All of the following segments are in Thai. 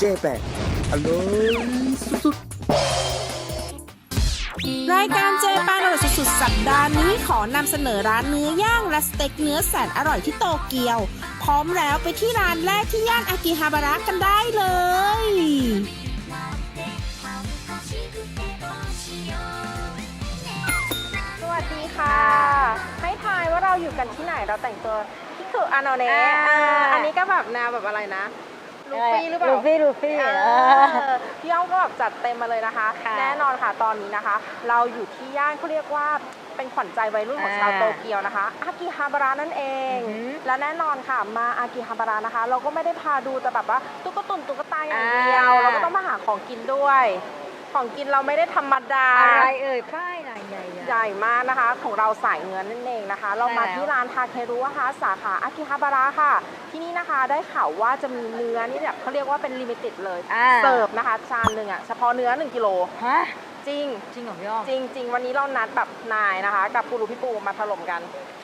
เจ๊แปดอร่อยสุดรายการเจปานอร่อยสุดๆสัปดาห์นี้ขอนำเสนอร้านเนื้อย่างและสเต็กเนื้อแสนอร่อยที่โตเกียว พร้อมแล้วไปที่ร้านแรกที่ย่านอากิฮาบาระกันได้เลย สวัสดีค่ะ ให้ทายว่าเราอยู่กันที่ไหนเราแต่งตัวที่คืออานอเนะอ่าอ่า อันนี้ก็แบบแนวแบบอะไรนะ ลูฟี่หรือเปล่าลูฟี่ลูฟี่เอเอออพี่อ้อมก็แบบจัดเต็มมาเลยนะคะ ค่ะแน่นอนค่ะตอนนี้นะคะ เราอยู่ที่ย่านเขาเรียกว่าเป็นขวัญใจวัยรุ่นของอ่าชาวโตเกียวนะคะอากิฮาบาระนั่นเอง อือหือและแน่นอนค่ะมาอากิฮาบาระนะคะ เราก็ไม่ได้พาดูแต่แบบว่าตุ๊กตุนตุ๊กตาอย่างเดียว อ่า เราก็ต้องมาหาของกินด้วย ของกินเราไม่ได้ธรรมดา อะไรเอ่ยป้ายไหนใหญ่ใหญ่มากนะคะ ของเราสายเงินนั่นเองนะคะ เรามาใช่แล้วที่ร้านทาเครุนะคะสาขาอากิฮาบาระค่ะ ที่นี่นะคะได้ข่าวว่าจะมีเนื้อนี่แบบเขาเรียกว่าเป็นลิมิเต็ดเลย อ่า เสิร์ฟนะคะจานหนึ่งอะเฉพาะเนื้อ 1 กิโล ฮะจริง จริงเหรอพี่อ้อมจริงจริงวันนี้เรานัดแบบนายนะคะ กับกูรูพี่ปูมาถล่มกัน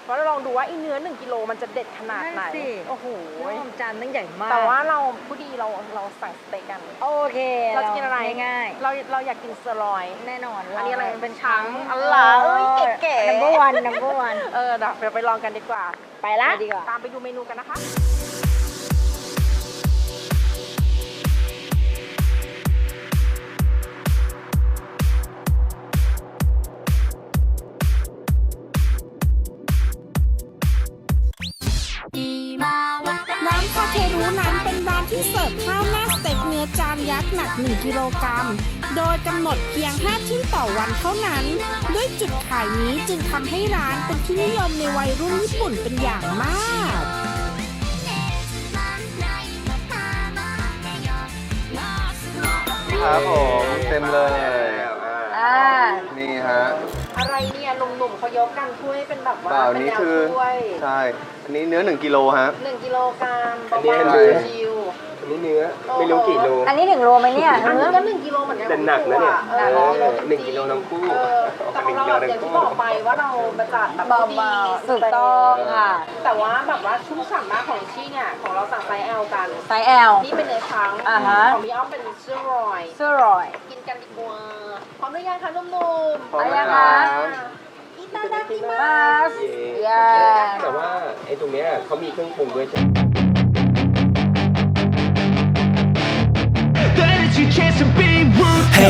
เพราะเราลองดูว่าไอ้เนื้อ 1กิโลมันจะเด็ดขนาดไหน นั่นสิ โอ้โหพี่อ้อมจานตั้งใหญ่มากแต่ว่าเราผู้ดีเราเราสั่งสเต็กกัน โอเคเราจะกินอะไรง่ายเราเราอยากกินเซอร์ลอยน์ๆแน่นอนอันนี้อะไราเป็นช้างอ๋อเหรอเอ้ยเก๋ๆ number one number one เออเดี๋ยวเราไปลองกันดีกว่า ไปละดีกว่า ตามไปดูเมนูกันนะคะ นยักษ์หนัก 1 กิโลกรัม โดยกำหนดเพียง 5 ชิ้นต่อวันเท่านั้น ด้วยจุดขายนี้จึงทำให้ร้านเป็นที่นิยมในวัยรุ่นญี่ปุ่นเป็นอย่างมากครับผมเต็มเลยอ่านี่ฮะอะไรเนี่ยหนุ่มๆเขายกกันถ้วยเป็นแบบว่าเปล่าเป็นนี่แนวคือถ้วยใช่ อันนี้เนื้อ 1กิโลฮะ หนึ่งกิโลกรัมอันนี้เบาอะไรๆชิว อันนี้เนื้อไม่รู้กี่โลอันนี้ถึงโลไหมเนี่ยๆอันนี้ก็หนึ่งกิโลเหมือนกันแต่หนักนะเนี่ยเออเออหหนึ่งกิโลทั้งคู่เออแต่ของเราแบบอย่างที่บอกไปว่าเรามาจัดแบบผู้ดีเบาๆถูกต้องค่ะแต่ว่าแบบว่าชุ่มฉ่ำมากของที่เนี่ยของเราสั่งไซส์ L กัน ไซส์ L นี่เป็นเนื้อช้างอ่าฮะ ของพี่อ้อมเป็นเสื้อรอย เสื้อรอย กินกันดีกว่าพร้อมหรือยังคะนุ่มๆพร้อมอะไรนะคะครับ อิตาดากิมา มาสเย้แต่ว่าไอ้ตรงเนี้ยเขามีเครื่องปรุงด้วยใช่ไหม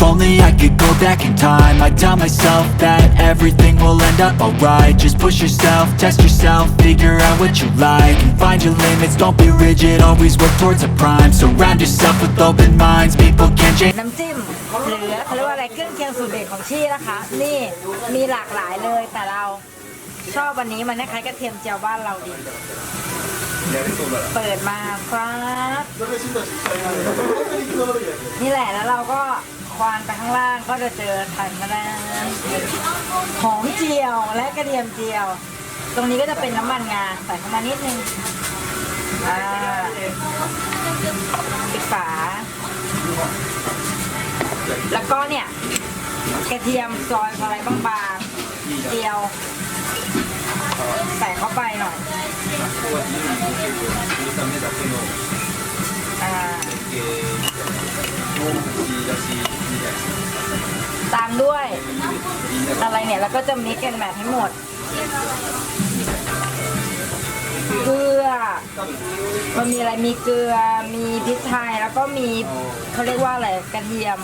If only I could go back in time I'd tell myself that everything will end up alright Just push yourself, test yourself, figure out what you like And find your limits, don't be rigid, always work towards a prime Surround yourself with open minds, people can change น้ำจิ้มหรือเขาเรียกว่าอะไรเครื่องเคียงสูตรเด็ดของชี่นะคะ นี่มีหลากหลายเลยแต่เราชอบวันนี้มันคล้ายๆกระเทียมเจียวบ้านเราดี เปิดมาครับ นี่แหละแล้วเราก็ ควานไปข้างล่างก็จะเจอทันมาแล้วหอมเจียวและกระเทียมเจียว ตรงนี้ก็จะเป็นน้ำมันงาใส่เข้ามานิดนึงอ่าปิดฝา แล้วก็เนี่ย กระเทียมซอยอะไรบางๆเจียว ใส่เข้าไปหน่อยอ่า ด้วย อะไรเนี่ยแล้วก็จะมิกกันแมทให้หมดเกลือ มันมีอะไรมีเกลือ มีพริกไทยแล้วก็มีเขาเรียกว่าอะไรกระเทียม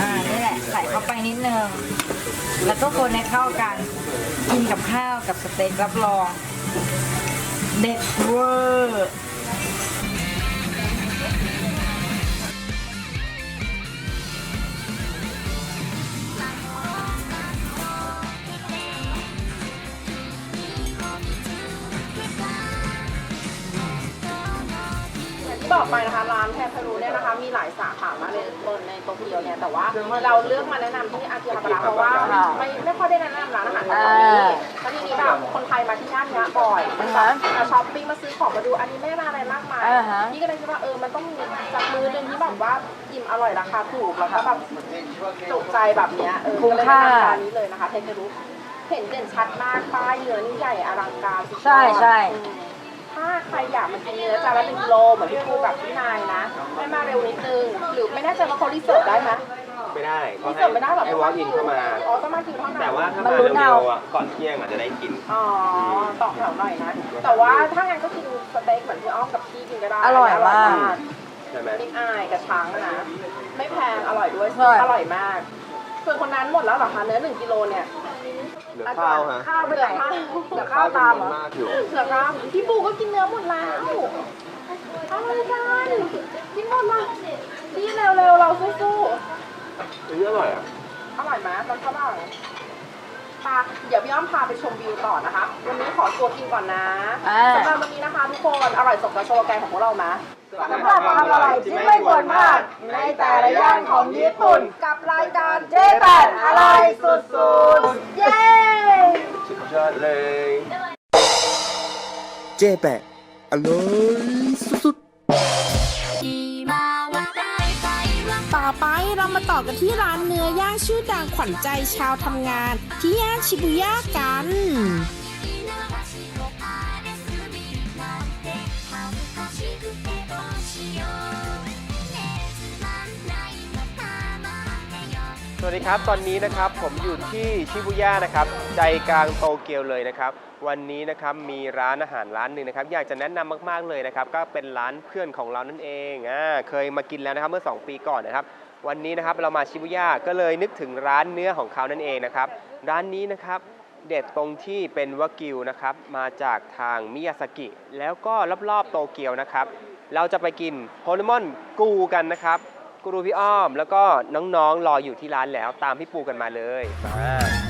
อ่านี่แหละใส่เข้าไปนิดนึง แล้วก็คนให้เข้ากัน กินกับข้าวกับสเต็กรับรอง เด็ดเวอร์ ต่อไปนะคะร้านแทนทารุเนี่ยนะคะมีหลายสาขามากเลยบนในโตเกียวเนี่ยแต่ว่าเราเลือกมาแนะนำที่อากิฮาบาระเพราะว่าไม่ไม่ค่อยได้แนะนำร้านอาหารแถวนี้แล้วทีนี้แบบคนไทยมาที่ย่านเนี้ยบ่อยแบบมาช้อปปิ้งมาซื้อของมาดูอันนี้ไม่ได้อะไรมากมายอ่าฮะนี่ก็เลยคิดว่าเออมันต้องมีสักมื้อหนึงที่แบบว่าอิ่มอร่อยราคาถูกแล้วก็แบบจุใจแบบเนี้ยเออก็เลยแนะนำร้านนี้เลยนะคะเทนเทรุเห็นเด่นชัดมากป้ายเนื้อนี่ใหญ่อลังการสุดยอดใช่ใช่อืม ถ้าใครอยากมากินเนื้อจานละหนึ่งกิโลเหมือนพี่ปูกับพี่นายนะให้มาเร็วนิดนึง หรือไม่แน่ใจว่าเขารีเสิร์ฟได้ไหม ไม่ได้เขารีให้เสิร์ฟไม่ได้หรอ ให้วอล์กอินเข้ามา อ๋อต้องมาคิวเท่านั้นแต่ว่าถ้ามันมาลุ้นเร็เอา วๆอะก่อนเที่ยงอาจจะได้กิน อ๋อต่อแถวหน่อยนะ แต่ว่าถ้างั้นก็กินสเต็กเหมือนพี่อ้อมกับพี่กินก็ได้อร่อยมาก ใช่ไหมนิ่มอายกับช้างนะ ไม่แพง อร่อยด้วยใช่อร่อยมาก ส่วนคนนั้นหมดแล้วเหรอคะ เนื้อหนึ่งกิโลเนี่ย เหลือข้าวฮะข้าวไปไหนข้าวเหลือข้าวตามเหรอมากอยู่เหลือข้าวพี่ปูก็กินเนื้อหมดแล้วอะไรกันกินหมดละพี่เร็วๆเราสู้ๆอันนี้อร่อยอะอร่อยไหมมันฝรั่งปาเดี๋ยวพี่อ้อมพาไปชมวิวต่อนะคะ วันนี้ขอตัวกินก่อนนะอ่าสำหรับวันนี้นะคะทุกคน อร่อยสมกับโชว์แกนของพวกเราไหม สำหรับทำอะไรที่ไม่ควรพลาดในแต่ละย่านของญี่ปุ่นกับรายการเจ๊แปดอร่อยสุดๆ เย้ สุดยอดเลยเจ๊แปะอร่อยสุดๆต่อไปเรามาต่อกันที่ร้านเนื้อย่างชื่อดังขวัญใจชาวทำงาน ที่ย่านชิบุย่ากัน วัสดีครับ ตอนนี้นะครับผมอยู่ที่ชิบุย่านะครับ ใจกลางโตเกียวเลยนะครับ วันนี้นะครับมีร้านอาหารร้านหนึ่งนะครับ อยากจะแนะนำมากๆเลยนะครับ ก็เป็นร้านเพื่อนของเรานั่นเองอ่าเคยมากินแล้วนะครับเมื่อ 2 ปีก่อนนะครับ วันนี้นะครับเรามาชิบุย่าก็เลยนึกถึงร้านเนื้อของเขานั่นเองนะครับ ร้านนี้นะครับเด็ดตรงที่เป็นวากิวนะครับ มาจากทางมิยาสกิ แล้วก็รอบๆโตเกียวนะครับ เราจะไปกินโฮลมอนกูกันนะครับ กูรูพี่อ้อม แล้วก็น้องๆ รออยู่ที่ร้านแล้วตามพี่ปูกันมาเลยมามา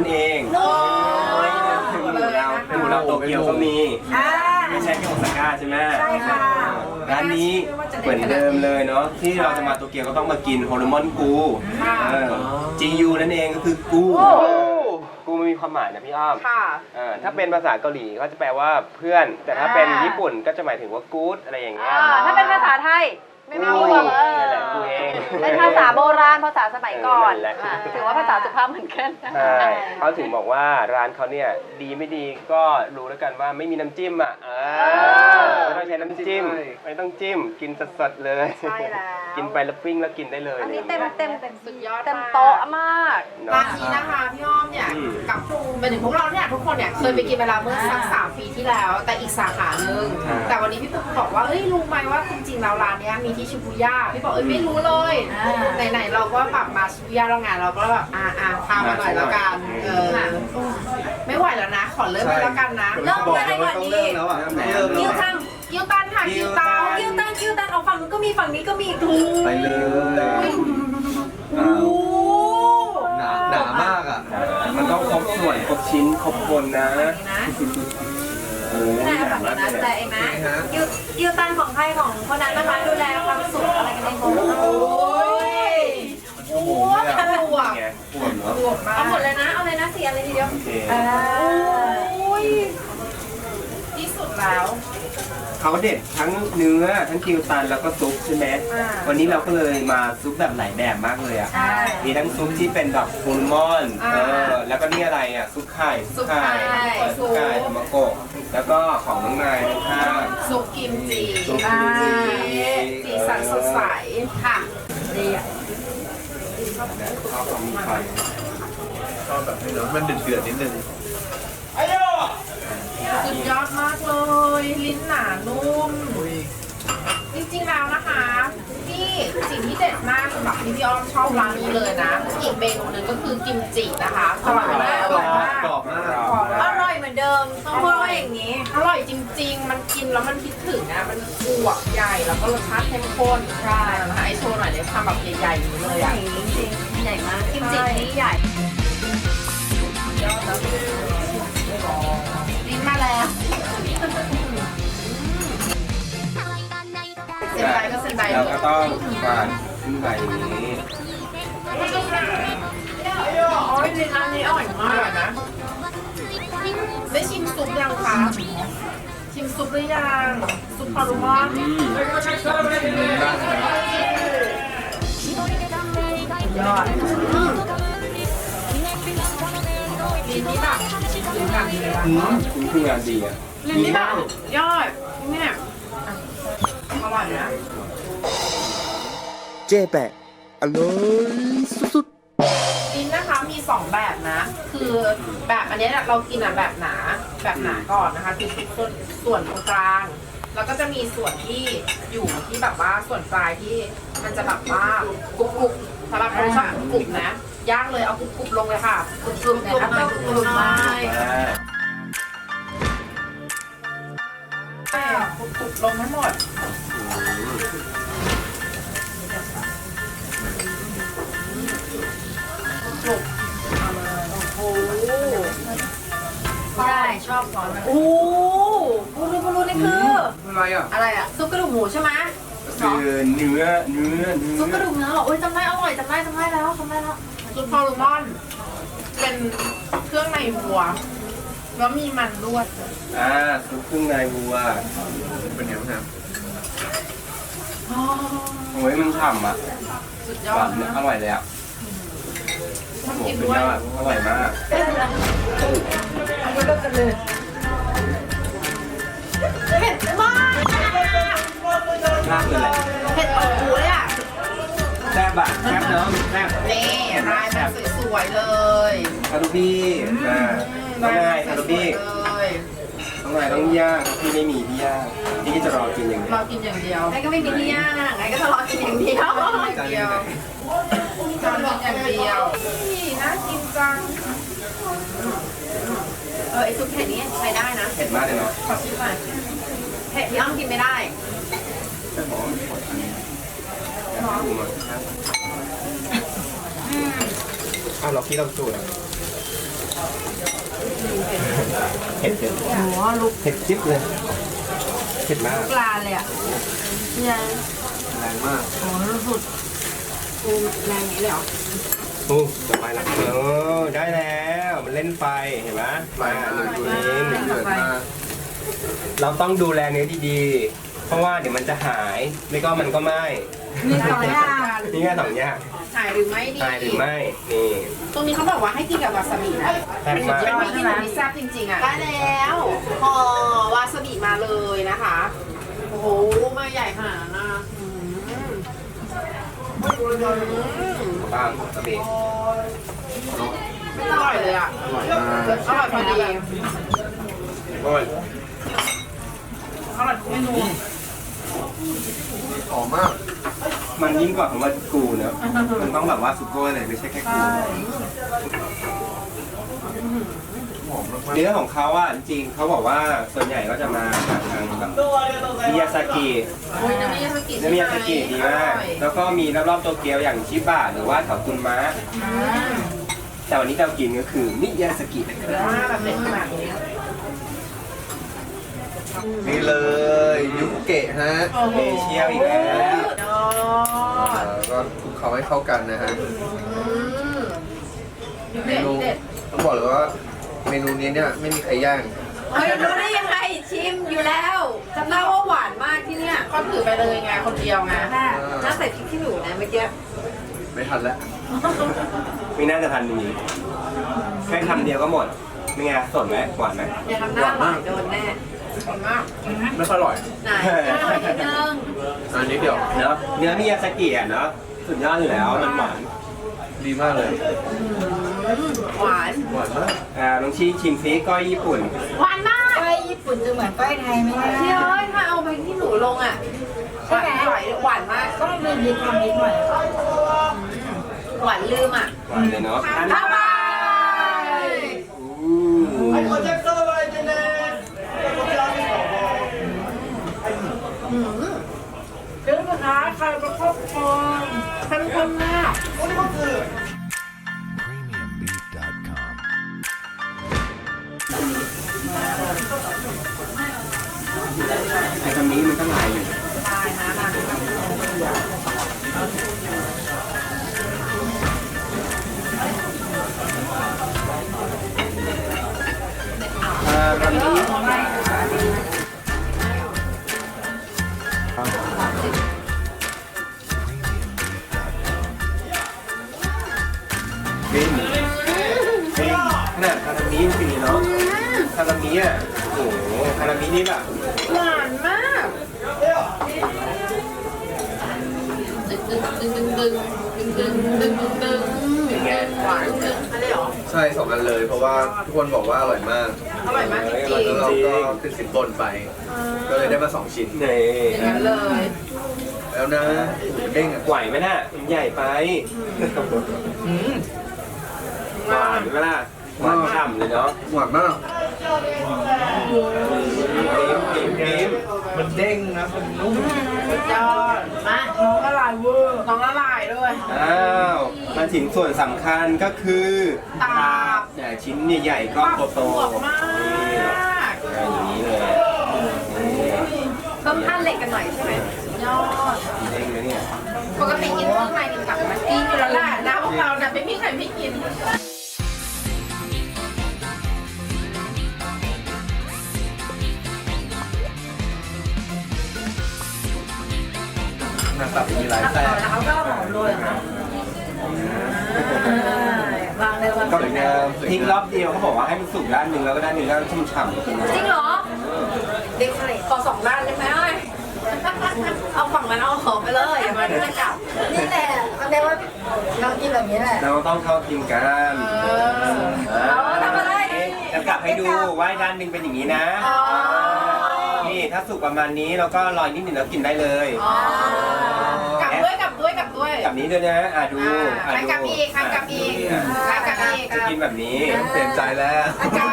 นั่นเองโอ้ยเป็นหมูเราเป็นหมูเราโตเกียวก็มี อ่า ไม่ใช่แค่โอซาก้าใช่ไหมใช่ค่ะร้านนี้เหมือนเดิมเลยเนาะที่เราจะมาโตเกียวก็ต้องมากินโฮลมอนกูเออจียูนั่นเองก็คือกูกูมันมีความหมายนะพี่อ้อมค่ะเออถ้าเป็นภาษาเกาหลีก็จะแปลว่าเพื่อน แต่ถ้าเป็นญี่ปุ่นก็จะหมายถึงว่ากู๊ดอะไรอย่างเงี้ย อ่าถ้าเป็นภาษาไทย ไม่ไม่รวมเอนั่นแหละอกูเองเป็นภาษาโบราณภาษาสมัยก่อนเออนั่นแหละ อ่าถือว่าภาษาสุภาพเหมือนกัน ใช่เขาถึงบอกว่าร้านเขาเนี่ยดีไม่ดีก็รู้แล้วกันว่าไม่มีน้ำจิ้มอะเออไม่ต้องใช้น้ำจิ้มไม่ต้องจิ้ม กินสดๆเลย ใช่แล้ว กินไปแล้วปิ้งแล้วกินได้เลยอันนี้เต็มเต็มเต็มสุดยอดเต็มมากโต๊ะมากเนาะร้านนี้นะคะพี่อ้อมเนี่ยอืมกับเป็นถึงพวกเราเนี่ยทุกคนเนี่ยเคยไปกินเวลาเมื่อสักสามปีที่แล้ว แต่อีกสาขาหนึ่งใช่แต่วันนี้พี่ปุ๊กบอกว่าเอ้ยรู้ไหมว่าจริงๆแล้วร้านเนี้ยมีที่ชิบูย่าพี่บอกเอ้ยไม่รู้เลยอ่าไหนๆเราก็แบบมาชิบูย่าแล้วไงเราก็แบบอ่าอ่าพามาหน่อยแล้วกันเออไม่ไหวแล้วนะ ขอเริ่มไปแล้วกันนะเริ่มกันเลยก่อนต้องดีเริ่มแล้วอะเริ่มคิแล้ววตังคิวตันค่ะคิวตันคิวตังคิวตังเอาฝั่งนู้นก็มีฝั่งนี้ก็มีถูไปเลยอ้าวหนาหนามากอะมันต้องครบส่วนครบชิ้นครบคนนะนะโอ้ยแต่ หนาฝั่งมากนั้นเลยแต่อะเองนะคิวคิวตันของใครของคนนั้นนะคะดูแลความสุขอะไรกันเองของเราโอ้ยโอ้โหสะดวกไงปวดเนาะสะดวกมากเอาหมดเลยนะ เอาเลยนะสี่อะไรทีเดียวโอเคโอ้ยที่สุดแล้วเขาเด็ดทั้งเนื้อทั้งคิวตันแล้วก็ซุปใช่ไหมอ่าวันนี้เราก็เลยมาซุปแบบหลายแบบมากเลยอะใช่มีทั้งซุปที่เป็นแบบฟูลมอนอ่าเออแล้วก็นี่อะไรอะซุปไข่ซุปไข่ซุปไข่ธรรมโกะ แล้วก็ของน้องนายข้างซุปกิมจิซุปกิมจิสีสันสดใสค่ะดีอะชอบความมีไฟชอบแบบให้น้ำมันเดือดๆนิดนึงสุดยอดมากเลย ลิ้นหนานุ่มจริงๆแล้วนะคะที่ สิ่งที่เด็ดมากสำหรับที่พี่อ้อมชอบร้านนี้เลยนะ อีกเมนูหนึงก็คือกิมจินะคะอร่อยมากอร่อยมากกรอบมาก กรอบอมากร่อยเหมือนเดิมต้องพูดว่าอย่างนี้ อร่อยจริง ๆ มันกินแล้วมันคิดถึงนะ มันอวบใหญ่แล้วก็รสชาติเข้มข้นใช่นะคะไอโชว์หน่อยเลยทำแบบใหญ่ๆอย่างนี้เลยใหญ่อะจริงๆใหญ่มากกิมจินี่ใหญ่ลิ้นมาแล้ว ซนไดก็เซนไดเราก็ต้องฝานขึ้นไปอย่างนี้โอ้ยลิ้นร้านนี้อร่อยมากนะ ได้ชิมซุปยังคะ ชิมซุปหรือยัง ซุปพารุมอนอืมยอดลิ้นนี่แบบลิ้นแบบดีเลยว่ะอืมคุณคืองานดีอะลิ้นนี่แบบยอดเนี่ยอร่อยนะ เจ๊แปะอร่อยสุดๆลิ้นนะคะมีสองแบบนะ คือแบบอันเนี้ยเรากินอะแบบหนาแบบหนาก่อนนะคะคือส่วนส่วนตรงกลาง แล้วก็จะมีส่วนที่อยู่ที่แบบว่าส่วนปลายที่มันจะแบบว่ากรุบกรุบสำหรับคนชอบกรุบกรุบนะย่างเลยเอากรุบกรุบลงเลยค่ะกรุบกรุบกรุบหน่อยกรุบกรุบหน่ อยอ่ากรุบกรุบลงทั้งหมดกรุบเอาเลยโอ้โหใช่ชอบซอสมันโอ้บูรูบูรูนี่คือ อะไรอะอะไรอะซุปกระดูกหมูใช่ไหมคือเนื้อเนื้อเนื้ซุปกอระดูกเนื้อเหรอโอ้ยจำได้อร่อยจำได้จำได้แล้วจำได้แล้วซุปพอลูมอน เป็นเครื่องในวัว แล้วมีมันลวดอ่าซุปเครื่องในวัว เป็นยังไงครับโอ้ยมันฉ่ำอะสุดยหอวาดนนะอร่อยเลยอะชอบโอ้กินเป็นด้วยยอดอร่อยมากอันนี้เลิกกันเลยเผ็ดมากมากเลยแหละเผ็ดออกหูเลยอะแซ่บอะแซ่บเนาะแซ่บนี่รายแบบสวยๆเลย คารุบี้อ่า ต้องง่ายคารุบี้เลยต้องง่ายต้องย่างพี่ไม่มีพี่ย่างพี่จะรอกินอย่างเดียว เรากินอย่างเดียวไอ้ก็ไม่มีที่ย่างไอ้ก็ทะเลาะกินอย่างเดียวอย่างเดียวจานกินอย่างเดียวนี่น่ากินจัง เออไอ้ซุปเผ็ดนี้ใช้ได้นะ เผ็ดมากเลยเนาะขอชิมหน่อยเผ็ดที่อ้อมกินไม่ได้แต่บอกว่ามันเผ็ดอันนี้ดูมาอ้าวเราคิดเราสูตรอะ เผ็ดเผ็ดโอ้โหลูกเผ็ดจิ๊บเลยเผ็ดมากปลาเลยอะเนี่ยแรงมากโอ้โหสุดแรงนี้เลยเหรอโอ้จะไปละเออได้แล้วมันเล่นไฟเห็นไหมไฟมามาหเลนึ่ยงดูชิ้นเดือดมากเราต้องดูแลเนื้อดีๆ เพราะว่าเดี๋ยวมันจะหาย ไม่ก็มันก็ไหม้มีสองอย่างนี่แค่สองอย่าง หายหรือไม่ดีหายหรือไม่ นี่ตรงนี้เขาบอกว่าให้กินกับวาซาบินะแซ่บมากเป็นไม่กินแบบนี้แซ่บจริงๆอะได้แล้วพอวาซาบิมาเลยนะคะ โอ้โหมาใหญ่ขนาดนั้นนะอืมอืมตามสเปกอร่อยเลยอะ อร่อยมากอร่อยพอดีโอ้ยอร่อยทุกเมนู หอมมาก มันยิ่งกว่าคำว่ากูเนอะมันต้องแบบว่าซุปเปอร์เลยไม่ใช่แค่กูหอมมากเนื้อของเขาอะจริงๆเขาบอกว่าส่วนใหญ่ก็จะมาจากทางแบบมิยาซากิโอ้ยน้ำมิยาสกิน้ำมิยาซากิดีมากแล้วก็มีรอบๆโตเกียวอย่างชิบะหรือว่าแถวตุนมะแต่วันนี้เรากินก็คือมิยาสกินะครับว่าแบบเป็ นขนาดนี้นี่เลยยุกเกะฮะโอ้โหเอเชียอีกแล้วยอดแล้วก็คลุกเคล้าให้เข้ากันนะฮะอืมเมเด็ดนูเด็ดต้องบอกเลยว่าเมนูนี้เนี่ยไม่มีใครย่างเฮ้ยรู้ได้ยังไงชิมอยู่แล้วจำได้ว่าหวานมากที่เนี่ยก็ถือไปเลยไงคนเดียวไงน่าน่าใส่พริกขี้หนูนะเมื่อกี้ไม่ทันแล้วไม่น่าจะทันนี้แค่คำเดียวก็หมดเป็นไงสดไหมหวานไหมอย่าทำหน้าหวานโดนแน่ ขอบคุณมากไม่ค่อยอร่อย ไหนอร่อยนิดนึงอันนี้เดียวเนาะเนื้อมิยาสกิอะเนาะสุดยอดอยู่แล้วมันหวานดีมากเลย หวาน หวานมากอ่าลองชิมชิมซีก้อยญี่ปุ่น หวานมาก ก้อยญี่ปุ่นจะเหมือนก้อยไทยไหมพี่เนี่ยเอ้ยถ้าเอาไปที่หนูลงอะใช่ไหมหวานหวานมากต้องมีนิดความนิดหน่อยหวานลืมอะ หวานเลยเนาะอันบ๊ายบายาไข่ปรอบครองทันคนมากวันนี้ก็คือดอะไอ้ตรงนี้มันก็ลายอยู่เอ่อตอนนี้ ปีเนาะคารามิอะโอ้โหคารามินี่แบบหวานมากดึงดึงดึงดึงดึงดึงดึงดึงเป็นไงหวานดึงอะไรหรอใช่สองอันเลยเพราะว่าทุกคนบอกว่าอร่อยมากอร่อยมากจริงแล้วเราก็ขึ้นสินบนไป ก็เลยได้มาสองชิ้นนี่อย่างนั้นเลย แล้วนะเด้งอะไหวไหมน่ะใหญ่ไปหวานไหมล่ะ หวานฉ่ำเลยเนาะหวานมากนิ่มนิ่มนิ่มมันเด้งนะมันนุ่มสุดยอดมาน้องละลายเวอร์น้องละลายด้วย อ้าวมาถึงส่วนสำคัญก็คือตับเนี่ยชิ้นใหญ่ๆก็โตอวบๆมากนี่อย่างนี้เลยต้องท่านเหล็กกันหน่อยใช่ไหมยอดเด้งเลยเนี่ยปกติกินเครื่องในกินตับไหมกินอยู่แล้วแหละนะพวกเราเนี่ยไม่มีใครไม่กิน หลายแซ่แล้วเขาก็หอมโรยค่ะวางเลยวางก็สวยงามสวยทิ้งงามรอบเดียวเขาบอกว่าให้มันสุกด้านหนึ่งแล้วก็ด้านหนึ่งแล้วชุ่มฉ่ำกินจริงเหรอเด็กเลยขอสองด้านได้ไหมเอ้ยเอาฝั่งนั้นเอาหอมไปเลยอย่ามาที่จะจับนี่แหละมันเรียกว่าเรากินแบบนี้แหละ เราต้องเข้ากินกันเอาทำอะไรจะกลับให้ดูว่าด้านหนึ่งเป็นอย่างนี้นะนี่ถ้าสุกประมาณนี้เราก็ลอยนิดหนึ่งแล้วกินได้เลยกลับด้วยกลับ ด้วยกลับด้วยกับนี้ด้วยนะอะดูอ่าอะใครดูกลับอีกใครกลับอีกะใครกลับอีกจะกินแบบนี้เปลี่ยนใจแล้วกลับ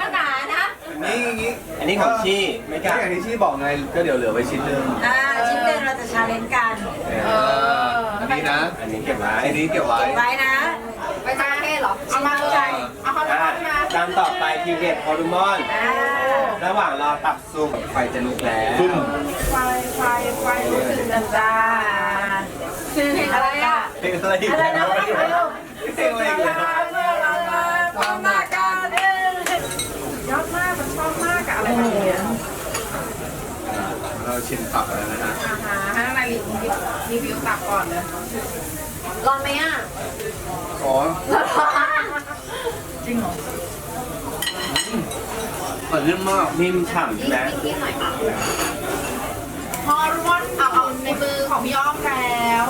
มันหนานะนี่อย่างนี้อันนี้ของชี่ไม่กล้าอย่างที่ชี่บอกไงก็เดี๋ยวเหลือไว้ชิ้นหนึงอ่าชิ้นหนึ่งเราจะใช้าเลนจ์กันเอออันนี้นะอันนี้เก็บไว้อันนี้เก็บไว้ไว้นะไปจาเก้เหรอเอามาใจเอาเขาอะมาจานต่อไปทีเด็ดโคดูมอน ระหว่างรอตับซุปไฟจะลุกแล้วไฟไฟไฟรู้สึกจ้าจ้าคืออะไรอะเพลงอะไรอีกอะไรนะเพลงอะไรอีกแล้วความหน้าการเอ้ยยอดมากมันชอบมากอะอะไรแบบเนี้ยเราชิมตับแล้วนะฮะอาหารให้อะไรรีวิวตับก่อนเลยร้อนไหมอะอ๋อจริงเหรอ อ่อนนิ่มมากนิ่มฉ่ำใช่ไหมนิดหน่อยค่ะพอรู้ว่าเอาเอาในมือของพี่อ้อมแล้ว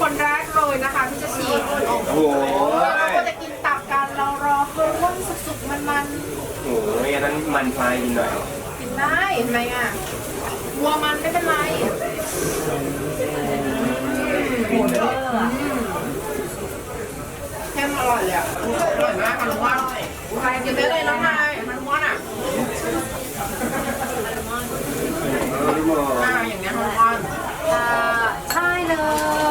คนแรกเลยนะคะที่จะชิมโอ้โหเราก็จะกินตับกันเรารอเพิ่มว่าสุกๆมันโอ้โหอันนั้นมันไฟกินหน่อยๆกินได้เห็นไหมอะวัวมันไม่เป็นไรโหดเวอร์อะเข้มอร่อยเลยอะอร่อยมากค่ะน้องว่าใครกินได้เลยน้องนายมันม้วนอะอ่าอย่างเงี้ยน้องว่าน ใช่เลย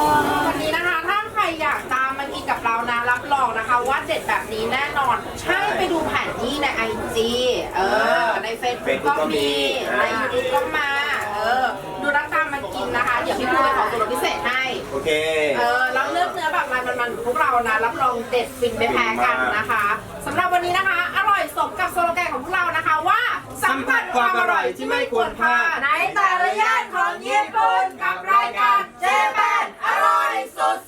วันนี้นะคะ ถ้าใครอยากตามมากินกับเรานะ รับรองนะคะว่าเด็ดแบบนี้แน่นอน ให้ไปดูแผนที่ในไอจีเออ ใน เฟซบุ๊ก Facebook ก็มีก็มีในยูทูบก็มา เออ ดูรักตามมากินนะคะ เดี๋ยวพี่ปูจะขอส่วนลดพิเศษให้ โอเค เออแล้วเลือกเนื้อแบบมันมันๆพวกเรานะ รับรองเด็ดฟินไม่แพ้กันนะคะสำหรับวันนี้นะคะ อร่อยสมกับสโลแกนของพวกเรานะคะว่าสัมผัสความอร่อยที่ไม่ควรพลาด ในแต่ละย่านของญี่ปุ่นกับรายการเจแปนอร่อยสุด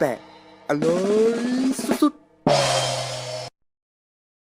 เจ๊